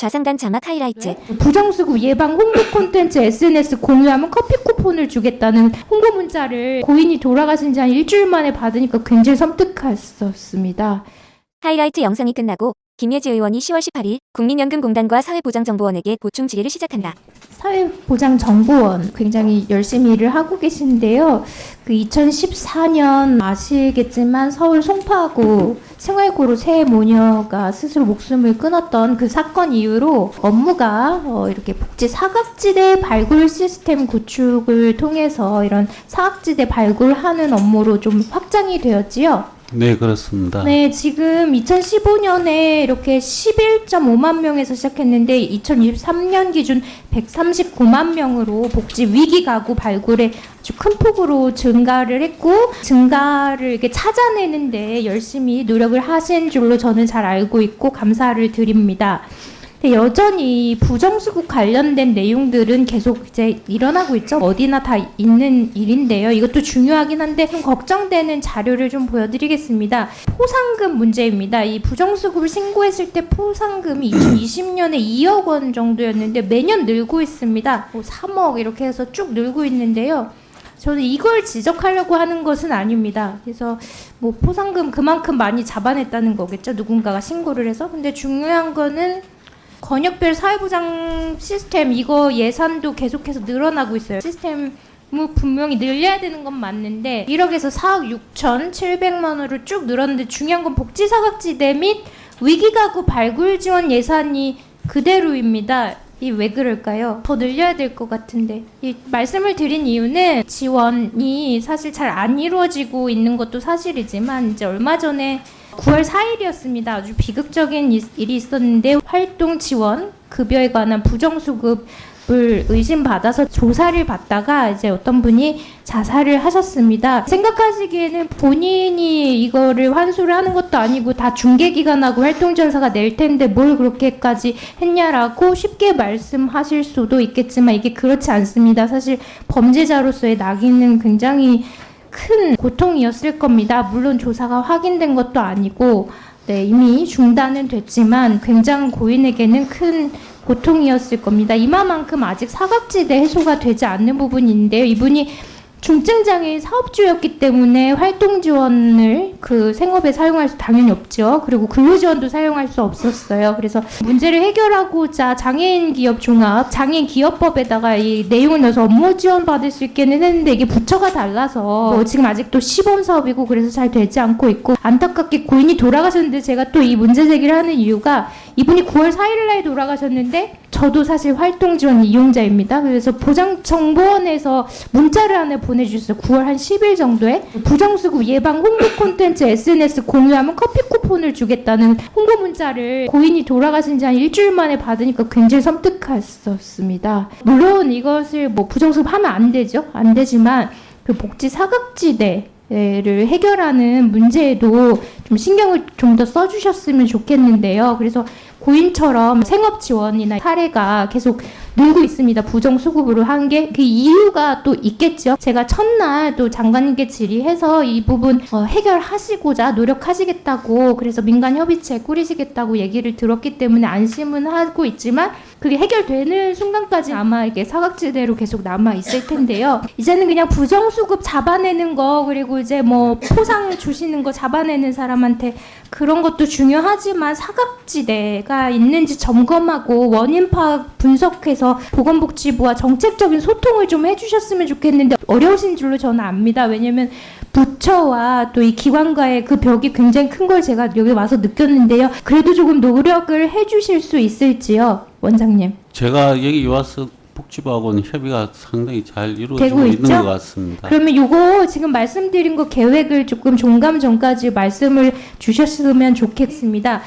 좌상단 자막 하이라이트. 부정수급 예방 홍보 콘텐츠 SNS 공유하면 커피 쿠폰을 주겠다는 홍보 문자를 고인이 돌아가신 지 한 일주일 만에 받으니까 굉장히 섬뜩했었습니다. 하이라이트 영상이 끝나고 김예지 의원이 10월 18일 국민연금공단과 사회보장정보원에게 보충 질의를 시작한다. 사회보장정보원 굉장히 열심히 일을 하고 계신데요. 그 2014년 아시겠지만 서울 송파구 생활고로 새 모녀가 스스로 목숨을 끊었던 그 사건 이후로 업무가 어, 이렇게 복지 사각지대 발굴 시스템 구축을 통해서 이런 사각지대 발굴하는 업무로 좀 확장이 되었지요. 네, 그렇습니다. 네, 지금 2015년에 이렇게 11.5만 명에서 시작했는데 2023년 기준 139만 명으로 복지 위기 가구 발굴에 아주 큰 폭으로 증가를 했고 증가를 이렇게 찾아내는데 열심히 노력을 하신 줄로 저는 잘 알고 있고 감사를 드립니다. 근데 여전히 부정수급 관련된 내용들은 계속 이제 일어나고 있죠. 어디나 다 있는 일인데요. 이것도 중요하긴 한데 좀 걱정되는 자료를 좀 보여드리겠습니다. 포상금 문제입니다. 이 부정수급을 신고했을 때 포상금이 2020년에 2억 원 정도였는데 매년 늘고 있습니다. 뭐 3억 이렇게 해서 쭉 늘고 있는데요. 저는 이걸 지적하려고 하는 것은 아닙니다. 그래서 뭐 포상금 그만큼 많이 잡아냈다는 거겠죠. 누군가가 신고를 해서. 근데 중요한 거는 권역별 사회보장 시스템 이거 예산도 계속해서 늘어나고 있어요. 시스템 뭐 분명히 늘려야 되는 건 맞는데 1억에서 4억 6천 7백만 원으로 쭉 늘었는데 중요한 건 복지 사각지대 및 위기가구 발굴 지원 예산이 그대로입니다. 이 왜 그럴까요? 더 늘려야 될 것 같은데 이 말씀을 드린 이유는 지원이 사실 잘 안 이루어지고 있는 것도 사실이지만 이제 얼마 전에 9월 4일이었습니다. 아주 비극적인 이- 일이 있었는데 활동 지원 급여에 관한 부정수급 을 의심받아서 조사를 받다가 이제 어떤 분이 자살을 하셨습니다. 생각하시기에는 본인이 이거를 환수를 하는 것도 아니고 다 중개기관하고 활동전사가 낼 텐데 뭘 그렇게까지 했냐라고 쉽게 말씀하실 수도 있겠지만 이게 그렇지 않습니다. 사실 범죄자로서의 낙인은 굉장히 큰 고통이었을 겁니다. 물론 조사가 확인된 것도 아니고 네, 이미 중단은 됐지만 굉장한 고인에게는 큰 고통이었을 겁니다. 이마만큼 아직 사각지대 해소가 되지 않는 부분인데요. 이분이 중증 장애인 사업주였기 때문에 활동 지원을 그 생업에 사용할 수 당연히 없죠. 그리고 근로 지원도 사용할 수 없었어요. 그래서 문제를 해결하고자 장애인 기업 종합 장애인 기업법에다가 이 내용을 넣어서 업무 지원 받을 수 있게는 했는데 이게 부처가 달라서 뭐 지금 아직도 시범 사업이고 그래서 잘 되지 않고 있고 안타깝게 고인이 돌아가셨는데 제가 또 이 문제 제기를 하는 이유가 이분이 9월 4일 날 돌아가셨는데 저도 사실 활동 지원 이용자입니다. 그래서 보장정보원에서 문자를 하나 보내주셨어요. 9월 한 10일 정도에 부정수급 예방 홍보 콘텐츠 SNS 공유하면 커피 쿠폰을 주겠다는 홍보 문자를 고인이 돌아가신 지 한 일주일 만에 받으니까 굉장히 섬뜩했었습니다. 물론 이것을 뭐 부정수급 하면 안 되죠. 안 되지만 그 복지 사각지대 를 해결하는 문제에도 좀 신경을 좀 더 써주셨으면 좋겠는데요. 그래서 고인처럼 생업 지원이나 사례가 계속 늘고 있습니다. 부정 수급으로 한 게 그 이유가 또 있겠죠. 제가 첫날 또 장관님께 질의해서 이 부분 어, 해결하시고자 노력하시겠다고 그래서 민간 협의체 꾸리시겠다고 얘기를 들었기 때문에 안심은 하고 있지만 그게 해결되는 순간까지 아마 이게 사각지대로 계속 남아 있을 텐데요. 이제는 그냥 부정 수급 잡아내는 거 그리고 이제 뭐 포상 주시는 거 잡아내는 사람한테 그런 것도 중요하지만 사각지대가 있는지 점검하고 원인 파악 분석해서 보건복지부와 정책적인 소통을 좀 해주셨으면 좋겠는데 어려우신 줄로 저는 압니다. 왜냐면 부처와 또 이 기관과의 그 벽이 굉장히 큰 걸 제가 여기 와서 느꼈는데요. 그래도 조금 노력을 해주실 수 있을지요, 원장님. 제가 여기 와서 복지부하고는 협의가 상당히 잘 이루어지고 있는 있죠? 것 같습니다. 그러면 요거 지금 말씀드린 거 계획을 조금 종감 전까지 말씀을 주셨으면 좋겠습니다.